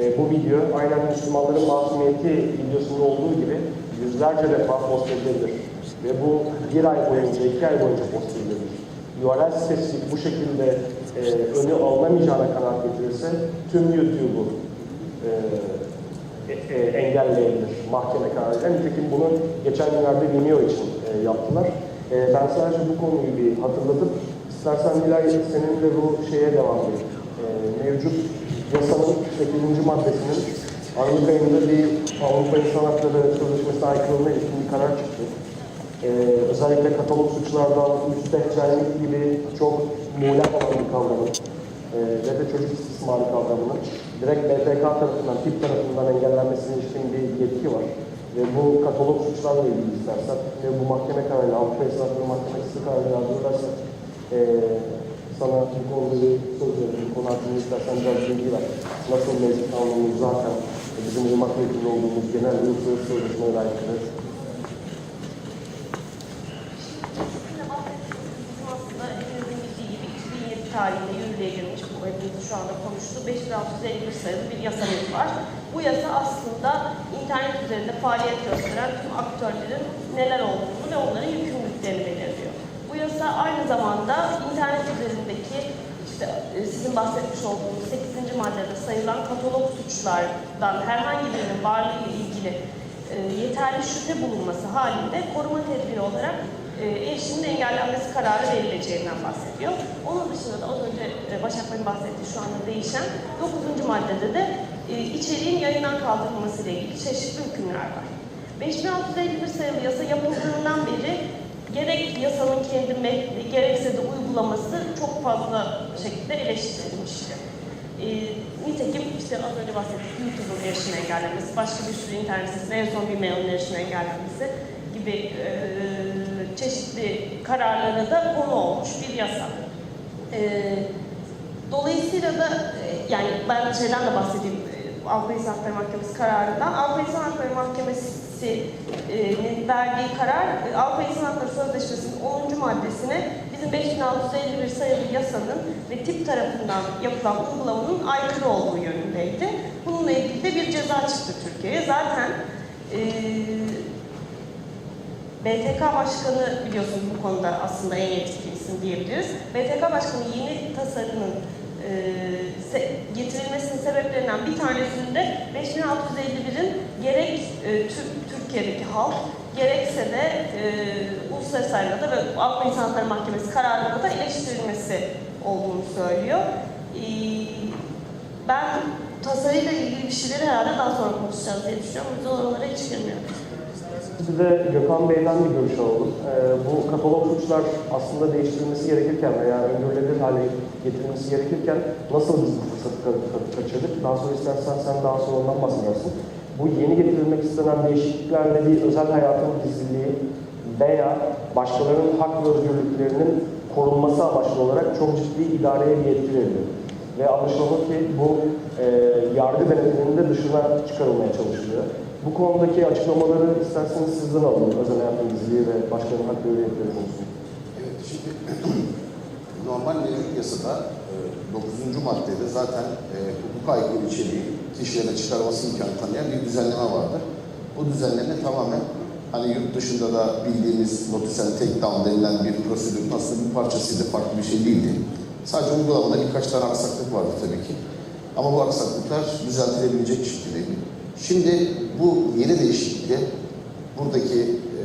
E, bu video aynen Müslümanların masumiyeti videosunda olduğu gibi yüzlerce defa post edilebilir. Ve bu bir ay boyunca, iki ay boyunca post edilebilir. URL spesifik bu şekilde e, önü alınamayacağına kanaat getirirse tüm YouTube'u e, e, e, engelleyebilir mahkeme kararıyla. Nitekim bunu geçen günlerde Vimeo için e, yaptılar. E, ben sadece bu konuyu bir hatırlatıp istersen Nilay senin de bu şeye devam edeyim. E, mevcut yasanın 8. maddesinin Aralık ayında bir Avrupa İnsan Hakları Sözleşmesi aykırılığına ilişkin bir karar çıktı. Ee, özellikle katalog suçlardan müstehcenlik gibi çok muğlak olan bir kavramın e, ve de çocuk istismarı kavramının direkt BTK tarafından, tip tarafından engellenmesine ilişkin bir yetki var. Ve bu katalog suçlarla ilgili istersen ve bu mahkeme kararıyla, Avrupa İnsan Hakları Mahkemesi kararıyla hazırlarsak e, sana bu konuda söz konu hakkında istersen biraz bilgi ver. Nasıl mevcut kanunumuz zaten e, bizim ırmak mevkili olduğumuz genel uluslararası sözleşmeye aykırı Sizinle bahsettiğimiz bizim aslında hepimizin bildiği gibi 2007 tarihinde yürürlüğe girmiş, bu hepimizin şu anda konuştuğu 5651 sayılı bir yasamız var. Bu yasa aslında internet üzerinde faaliyet gösteren tüm aktörlerin neler olduğunu ve onların yükümlülüklerini belirliyor. Yasa aynı zamanda internet üzerindeki işte e, sizin bahsetmiş olduğunuz 8. maddede sayılan katalog suçlardan herhangi birinin varlığıyla ilgili e, yeterli şüphe bulunması halinde koruma tedbiri olarak e, erişimin engellenmesi kararı verileceğinden bahsediyor. Onun dışında da az önce e, Başak Bey'in bahsettiği şu anda değişen 9. maddede de e, içeriğin yayından kaldırılması ile ilgili çeşitli hükümler var. 5651 sayılı yasa yapıldığından beri gerek yasanın kendi metni gerekse de uygulaması çok fazla şekilde eleştirilmişti. E, nitekim işte az önce bahsettik YouTube'un erişim engellemesi, başka bir sürü internet sitesine, en son Vimeo'nun erişim engellenmesi gibi e, çeşitli kararlara da konu olmuş bir yasa. E, dolayısıyla da e, yani ben şeyden de bahsedeyim e, Avrupa İnsan Hakları Mahkemesi kararından. Avrupa İnsan Hakları Mahkemesi'nin verdiği karar e, Avrupa İnsan Hakları Sözleşmesi'nin 10. maddesine bizim 5651 sayılı yasanın ve tip tarafından yapılan uygulamanın aykırı olduğu yönündeydi. Bununla ilgili de bir ceza çıktı Türkiye'ye. Zaten e, BTK Başkanı biliyorsunuz bu konuda aslında en yetkili isim diyebiliriz. BTK Başkanı yeni tasarının e, getirilmesinin sebeplerinden bir tanesinin de 5651'in gerek e, Tür- Türkiye'deki halk gerekse de e, uluslararası arenada ve Avrupa İnsan Hakları Mahkemesi kararında da eleştirilmesi olduğunu söylüyor. E, ben tasarıyla ilgili bir şeyleri herhalde daha sonra konuşacağız diye düşünüyorum. Biz oralara hiç girmiyoruz. Biz de Gökhan Bey'den bir görüş alalım. Ee, bu katalog suçlar aslında değiştirilmesi gerekirken veya öngörülebilir hale getirilmesi gerekirken nasıl biz bu fırsatı ka- ka- kaçırdık? Daha sonra istersen sen daha sonra ondan bahsedersin. Bu yeni getirilmek istenen değişikliklerle bir özel hayatın gizliliği veya başkalarının hak ve özgürlüklerinin korunması amaçlı olarak çok ciddi idareye bir yetki veriliyor. Ve anlaşılan ki bu e, yargı denetiminin de dışına çıkarılmaya çalışılıyor. Bu konudaki açıklamaları isterseniz sizden alalım. Özel hayatın gizliliği ve başkanın hak ve hürriyetleri konusunda. Evet, şimdi normal mevcut yasada e, 9. maddede zaten e, hukuk aykırı içeriği kişilere çıkarması imkanı tanıyan bir düzenleme vardır. Bu düzenleme tamamen hani yurt dışında da bildiğimiz notisel take down denilen bir prosedürün aslında bir parçasıydı, farklı bir şey değildi. Sadece uygulamada birkaç tane aksaklık vardı tabii ki. Ama bu aksaklıklar düzeltilebilecek şekildeydi. Şimdi bu yeni değişiklikle buradaki e,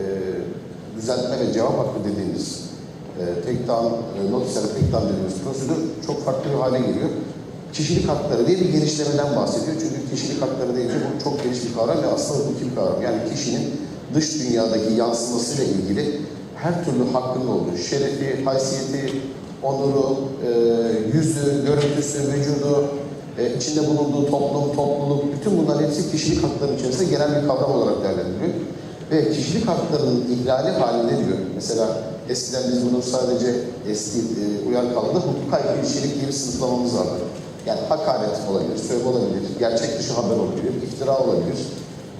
düzeltme ve cevap hakkı dediğimiz e, tek down, e, notisel tek down dediğimiz prosedür çok farklı bir hale geliyor. Kişilik hakları diye bir genişlemeden bahsediyor. Çünkü kişilik hakları deyince bu çok geniş bir kavram ve aslında hukuki bir kavram. Yani kişinin dış dünyadaki yansımasıyla ilgili her türlü hakkının olduğu, şerefi, haysiyeti, onuru, e, yüzü, görüntüsü, vücudu, e, içinde bulunduğu toplum, topluluk, bütün bunların hepsi kişilik haklarının içerisinde genel bir kavram olarak değerlendiriliyor. Ve kişilik haklarının ihlali halinde diyor. Mesela eskiden biz bunu sadece eski e, uyar kaldı, hukuk aykırı içerik diye sınıflamamız vardı. Yani hakaret olabilir, söv olabilir, gerçek dışı haber olabilir, iftira olabilir,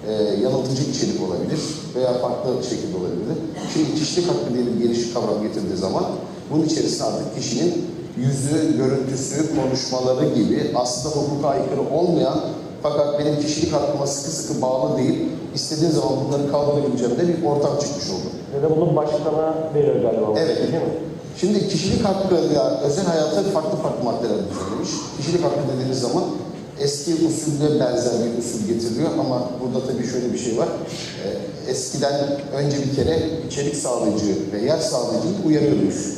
e, yanıltıcı içerik olabilir veya farklı şekilde olabilir. Şimdi kişilik hakkı diye bir geniş kavram getirdiği zaman bunun içerisinde artık kişinin yüzü, görüntüsü, konuşmaları gibi aslında hukuka aykırı olmayan Fakat benim kişilik hakkıma sıkı sıkı bağlı değil, istediğim zaman bunları kaldırabileceğim de bir ortam çıkmış oldu. Ve de bunu başkana veriyor galiba. Evet. Değil mi? Şimdi kişilik hakkı ya özel hayata farklı farklı maddeler düzenlemiş. Kişilik hakkı dediğimiz zaman eski usulle benzer bir usul getiriliyor ama burada tabii şöyle bir şey var. Ee, eskiden önce bir kere içerik sağlayıcı ve yer sağlayıcıyı uyarıyordunuz.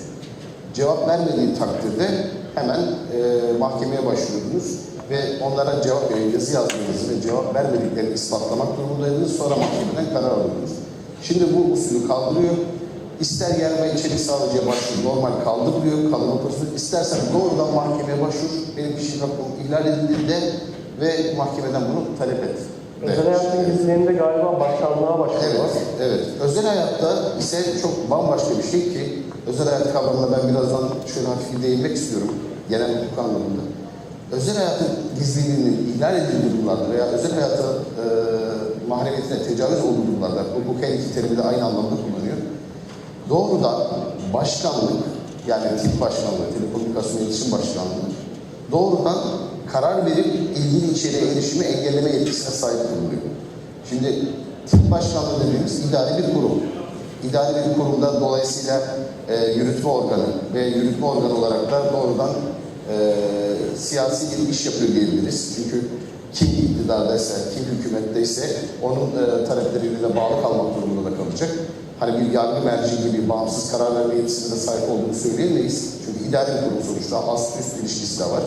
Cevap vermediği takdirde hemen e, mahkemeye başvuruyordunuz ve onlara cevap e, yazı yazmanızı ve cevap vermediklerini ispatlamak durumundaydınız. Sonra mahkemeden karar alıyordunuz. Şimdi bu usulü kaldırıyor. İster yer ve içerik sağlayıcıya başvur, normal kaldırılıyor, kalınma prosedürü. İstersen doğrudan mahkemeye başvur, benim kişilik hakkım ihlal edildi de ve mahkemeden bunu talep et. Özel Evet. hayatın gizliliğinde galiba başkanlığa başlıyor. Evet, evet. Özel hayatta ise çok bambaşka bir şey ki özel hayat kavramına ben birazdan şöyle hafif değinmek istiyorum genel hukuk anlamında. Özel hayatın gizliliğinin ihlal edildiği durumlarda veya özel hayatı e, mahremiyetine tecavüz olduğu durumlarda hukuk her iki terimi de aynı anlamda kullanıyor. Doğrudan başkanlık yani tip başkanlığı, telekomünikasyon iletişim başkanlığı doğrudan karar verip ilgili içeriğe erişimi engelleme yetkisine sahip bulunuyor. Şimdi tip başkanlığı dediğimiz idari bir kurum. İdari bir kurumda dolayısıyla e, yürütme organı ve yürütme organı olarak da doğrudan e, siyasi bir iş yapıyor diyebiliriz. Çünkü kim iktidardaysa, kim hükümetteyse onun e, talepleriyle de bağlı kalmak durumunda da kalacak. Hani bir yargı merci gibi bağımsız karar verme yetisine sahip olduğunu söyleyemeyiz. Çünkü idari kurum sonuçta ast üst ilişkisi de var.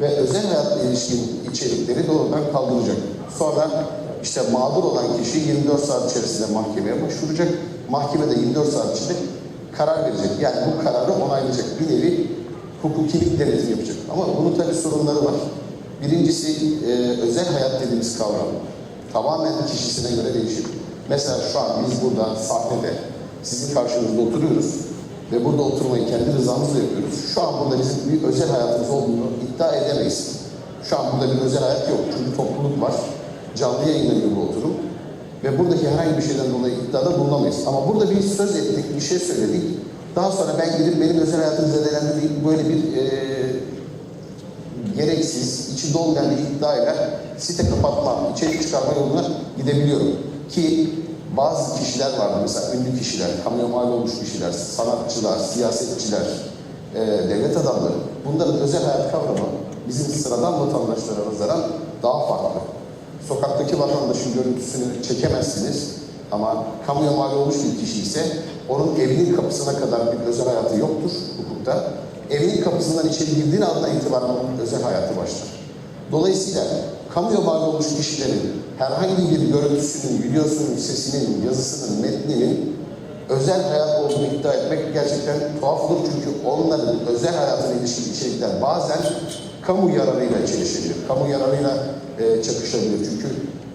Ve özel hayatla ilişkin içerikleri doğrudan kaldıracak. Sonra işte mağdur olan kişi 24 saat içerisinde mahkemeye başvuracak. Mahkeme de 24 saat içinde karar verecek. Yani bu kararı onaylayacak. Bir nevi hukukilik denetimi yapacak. Ama bunun tabii sorunları var. Birincisi e, özel hayat dediğimiz kavram tamamen kişisine göre değişir. Mesela şu an biz burada sahnede sizin karşınızda oturuyoruz ve burada oturmayı kendi rızamızla yapıyoruz. Şu an burada bizim bir özel hayatımız olduğunu iddia edemeyiz. Şu an burada bir özel hayat yok çünkü topluluk var. Canlı yayınlanıyor bu oturum. Ve buradaki herhangi bir şeyden dolayı iddiada bulunamayız. Ama burada bir söz ettik, bir şey söyledik. Daha sonra ben gidip benim özel hayatım zedelendi böyle bir e, gereksiz, içi dolmayan bir iddiayla site kapatma, içerik çıkarma yoluna gidebiliyorum. Ki bazı kişiler vardı mesela ünlü kişiler, kamuya mal olmuş kişiler, sanatçılar, siyasetçiler, e, devlet adamları. Bunların özel hayat kavramı bizim sıradan vatandaşlara nazaran daha farklı. Sokaktaki vatandaşın görüntüsünü çekemezsiniz ama kamuya mal olmuş bir kişi ise onun evinin kapısına kadar bir özel hayatı yoktur hukukta. Evinin kapısından içeri girdiğin andan itibaren onun özel hayatı başlar. Dolayısıyla kamuya mal olmuş kişilerin herhangi bir görüntüsünün, videosunun, sesinin, yazısının, metninin özel hayat olduğunu iddia etmek gerçekten tuhaf olur. Çünkü onların özel hayatına ilişkin içerikler bazen kamu yararıyla çelişebilir. Kamu yararıyla e, çakışabilir. Çünkü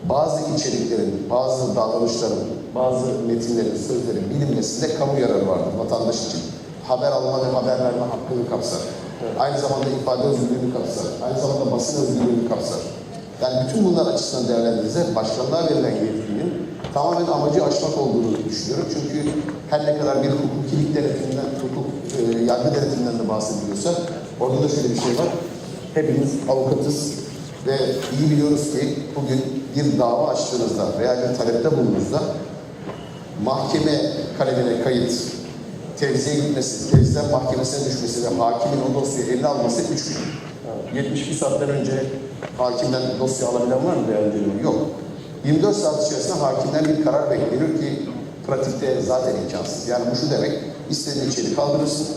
bazı içeriklerin, bazı davranışların, bazı metinlerin, sözlerin bilinmesinde kamu yararı vardır vatandaş için. Haber alma ve haber verme hakkını kapsar. Aynı zamanda ifade özgürlüğünü kapsar. Aynı zamanda basın özgürlüğünü kapsar. Yani bütün bunlar açısından değerlendirilirse başkanlığa verilen yetkinin tamamen amacı aşmak olduğunu düşünüyorum. Çünkü her ne kadar bir hukukilik denetiminden, hukuk, e, yargı denetiminden de bahsediliyorsa orada da şöyle bir şey var. Hepimiz avukatız ve iyi biliyoruz ki bugün bir dava açtığınızda veya bir talepte bulunduğunuzda mahkeme kalemine kayıt, tevziye gitmesi, tevziden mahkemesine düşmesi ve hakimin o dosyayı eline alması 3 gün. 72 saatten önce hakimden dosya alabilen var mı değerli dinleyen? Yok. 24 saat içerisinde hakimden bir karar bekleniyor ki pratikte zaten imkansız. Yani bu şu demek, istediğin içeri kaldırırsın,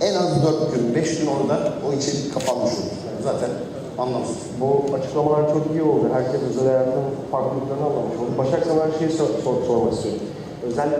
en az 4 gün, 5 gün orada o içerik kapanmış olur. Yani zaten anlamsız. Bu açıklamalar çok iyi oldu. Herkes özel hayatın farklılıklarını anlamış oldu. Başak sana bir şey sor, sor- sormak istiyorum. Özel